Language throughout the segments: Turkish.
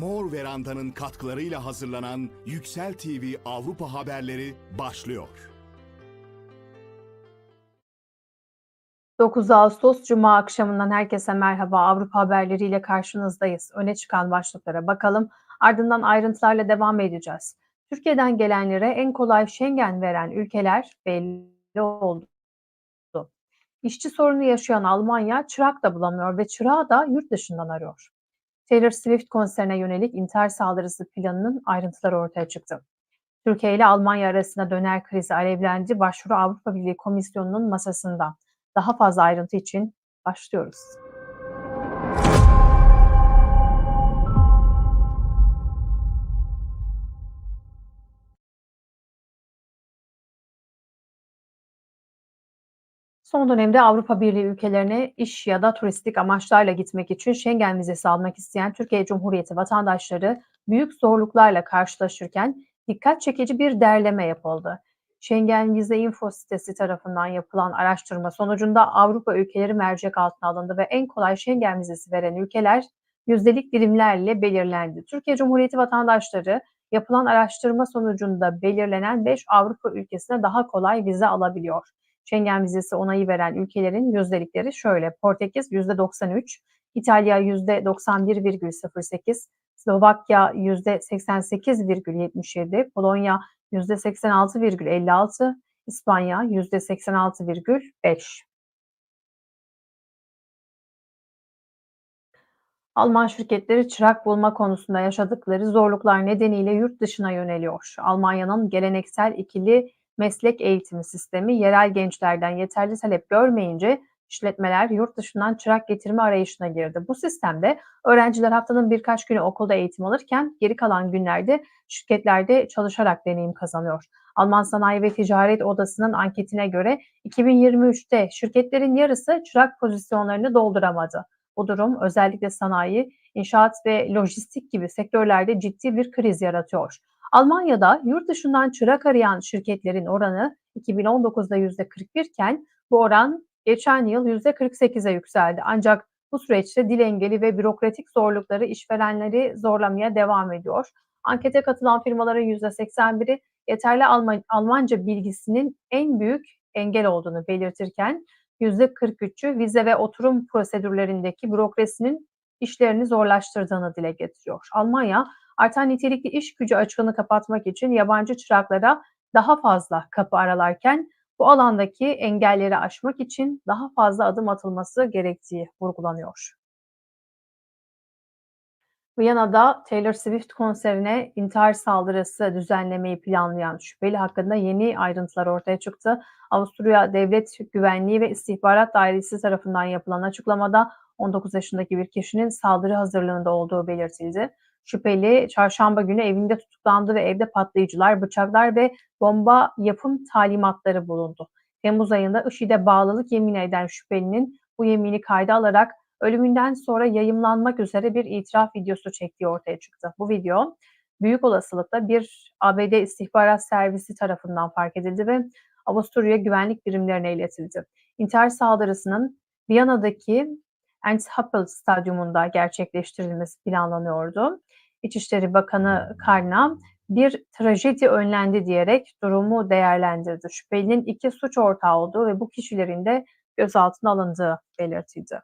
Mor Veranda'nın katkılarıyla hazırlanan Yüksel TV Avrupa haberleri başlıyor. 9 Ağustos Cuma akşamından herkese merhaba. Avrupa haberleriyle karşınızdayız. Öne çıkan başlıklara bakalım. Ardından ayrıntılarla devam edeceğiz. Türkiye'den gelenlere en kolay Schengen veren ülkeler belli oldu. İşçi sorunu yaşayan Almanya çırak da bulamıyor ve çırağı da yurt dışından arıyor. Taylor Swift konserine yönelik intihar saldırısı planının ayrıntıları ortaya çıktı. Türkiye ile Almanya arasında döner krizi alevlendi. Başvuru Avrupa Birliği Komisyonu'nun masasında. Daha fazla ayrıntı için başlıyoruz. Son dönemde Avrupa Birliği ülkelerine iş ya da turistik amaçlarla gitmek için Schengen vizesi almak isteyen Türkiye Cumhuriyeti vatandaşları büyük zorluklarla karşılaşırken dikkat çekici bir derleme yapıldı. Schengen Vize Info sitesi tarafından yapılan araştırma sonucunda Avrupa ülkeleri mercek altına alındı ve en kolay Schengen vizesi veren ülkeler yüzdelik dilimlerle belirlendi. Türkiye Cumhuriyeti vatandaşları yapılan araştırma sonucunda belirlenen 5 Avrupa ülkesine daha kolay vize alabiliyor. Schengen vizesi onayı veren ülkelerin yüzdelikleri şöyle. Portekiz %93, İtalya %91,08, Slovakya %88,77, Polonya %86,56, İspanya %86,5. Alman şirketleri çırak bulma konusunda yaşadıkları zorluklar nedeniyle yurt dışına yöneliyor. Almanya'nın geleneksel ikili meslek eğitimi sistemi yerel gençlerden yeterli talep görmeyince işletmeler yurt dışından çırak getirme arayışına girdi. Bu sistemde öğrenciler haftanın birkaç günü okulda eğitim alırken geri kalan günlerde şirketlerde çalışarak deneyim kazanıyor. Alman Sanayi ve Ticaret Odası'nın anketine göre 2023'te şirketlerin yarısı çırak pozisyonlarını dolduramadı. Bu durum özellikle sanayi, inşaat ve lojistik gibi sektörlerde ciddi bir kriz yaratıyor. Almanya'da yurt dışından çırak arayan şirketlerin oranı 2019'da %41 iken bu oran geçen yıl %48'e yükseldi. Ancak bu süreçte dil engeli ve bürokratik zorlukları işverenleri zorlamaya devam ediyor. Ankete katılan firmaların %81'i yeterli Alman, Almanca bilgisinin en büyük engel olduğunu belirtirken %43'ü vize ve oturum prosedürlerindeki bürokrasinin işlerini zorlaştırdığını dile getiriyor. Almanya artan nitelikli iş gücü açığını kapatmak için yabancı çıraklara daha fazla kapı aralarken bu alandaki engelleri aşmak için daha fazla adım atılması gerektiği vurgulanıyor. Viyana'da Taylor Swift konserine intihar saldırısı düzenlemeyi planlayan şüpheli hakkında yeni ayrıntılar ortaya çıktı. Avusturya Devlet Güvenliği ve İstihbarat Dairesi tarafından yapılan açıklamada 19 yaşındaki bir kişinin saldırı hazırlığında olduğu belirtildi. Şüpheli çarşamba günü evinde tutuklandı ve evde patlayıcılar, bıçaklar ve bomba yapım talimatları bulundu. Temmuz ayında IŞİD'e bağlılık yemin eden şüphelinin bu yemini kayda alarak ölümünden sonra yayımlanmak üzere bir itiraf videosu çektiği ortaya çıktı. Bu video büyük olasılıkla bir ABD istihbarat servisi tarafından fark edildi ve Avusturya güvenlik birimlerine iletildi. İntihar saldırısının Viyana'daki Ernst-Happel Stadyumunda gerçekleştirilmesi planlanıyordu. İçişleri Bakanı Karna bir trajedi önlendi diyerek durumu değerlendirdi. Şüphelinin iki suç ortağı olduğu ve bu kişilerin de gözaltına alındığı belirtildi.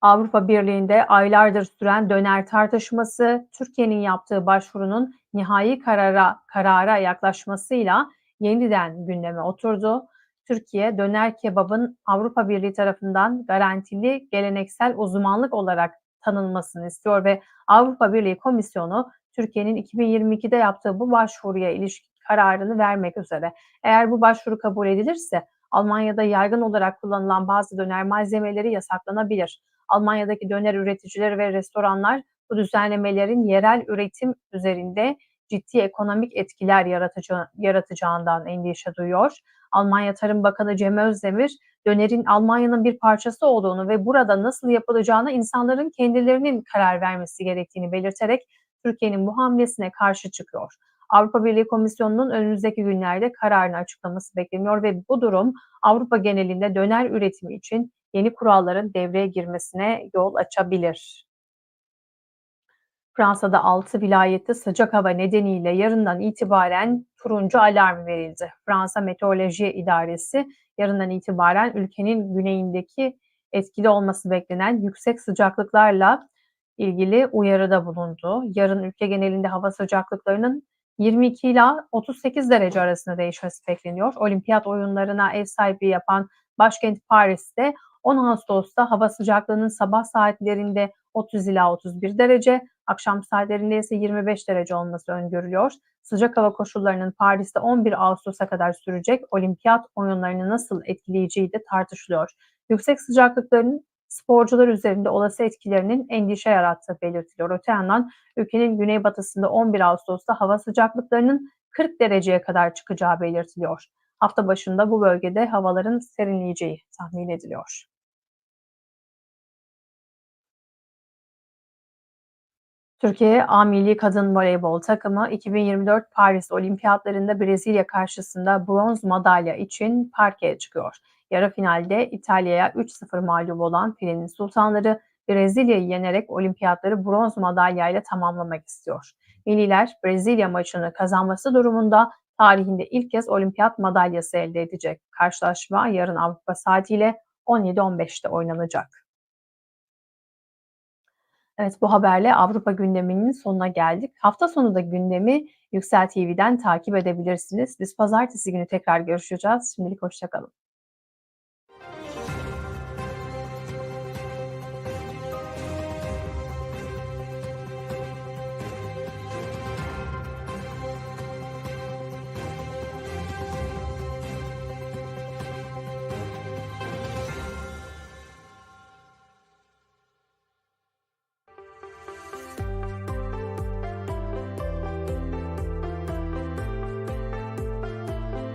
Avrupa Birliği'nde aylardır süren döner tartışması, Türkiye'nin yaptığı başvurunun nihai karara karara yaklaşmasıyla yeniden gündeme oturdu. Türkiye döner kebabın Avrupa Birliği tarafından garantili geleneksel uzmanlık olarak tanınmasını istiyor ve Avrupa Birliği Komisyonu Türkiye'nin 2022'de yaptığı bu başvuruya ilişkin kararını vermek üzere. Eğer bu başvuru kabul edilirse Almanya'da yaygın olarak kullanılan bazı döner malzemeleri yasaklanabilir. Almanya'daki döner üreticileri ve restoranlar bu düzenlemelerin yerel üretim üzerinde ciddi ekonomik etkiler yaratacağı, yaratacağından endişe duyuyor. Almanya Tarım Bakanı Cem Özdemir, dönerin Almanya'nın bir parçası olduğunu ve burada nasıl yapılacağına insanların kendilerinin karar vermesi gerektiğini belirterek Türkiye'nin bu hamlesine karşı çıkıyor. Avrupa Birliği Komisyonu'nun önümüzdeki günlerde kararını açıklaması bekleniyor ve bu durum Avrupa genelinde döner üretimi için yeni kuralların devreye girmesine yol açabilir. Fransa'da 6 vilayette sıcak hava nedeniyle yarından itibaren turuncu alarm verildi. Fransa Meteoroloji İdaresi yarından itibaren ülkenin güneyindeki etkili olması beklenen yüksek sıcaklıklarla ilgili uyarıda bulundu. Yarın ülke genelinde hava sıcaklıklarının 22 ila 38 derece arasında değişmesi bekleniyor. Olimpiyat oyunlarına ev sahipliği yapan başkent Paris'te 10 Ağustos'ta hava sıcaklığının sabah saatlerinde 30 ila 31 derece, akşam saatlerinde ise 25 derece olması öngörülüyor. Sıcak hava koşullarının Paris'te 11 Ağustos'a kadar sürecek olimpiyat oyunlarını nasıl etkileyeceği de tartışılıyor. Yüksek sıcaklıkların sporcular üzerinde olası etkilerinin endişe yarattığı belirtiliyor. Öte yandan ülkenin güneybatısında 11 Ağustos'ta hava sıcaklıklarının 40 dereceye kadar çıkacağı belirtiliyor. Hafta başında bu bölgede havaların serinleyeceği tahmin ediliyor. Türkiye A Milli Kadın Voleybol takımı 2024 Paris Olimpiyatlarında Brezilya karşısında bronz madalya için parkeye çıkıyor. Yarı finalde İtalya'ya 3-0 mağlup olan Filenin Sultanları Brezilya'yı yenerek olimpiyatları bronz madalyayla tamamlamak istiyor. Milliler Brezilya maçını kazanması durumunda tarihinde ilk kez olimpiyat madalyası elde edecek. Karşılaşma yarın Avrupa saatiyle 17.15'te oynanacak. Evet bu haberle Avrupa gündeminin sonuna geldik. Hafta sonu da gündemi Yüksel TV'den takip edebilirsiniz. Biz pazartesi günü tekrar görüşeceğiz. Şimdilik hoşçakalın.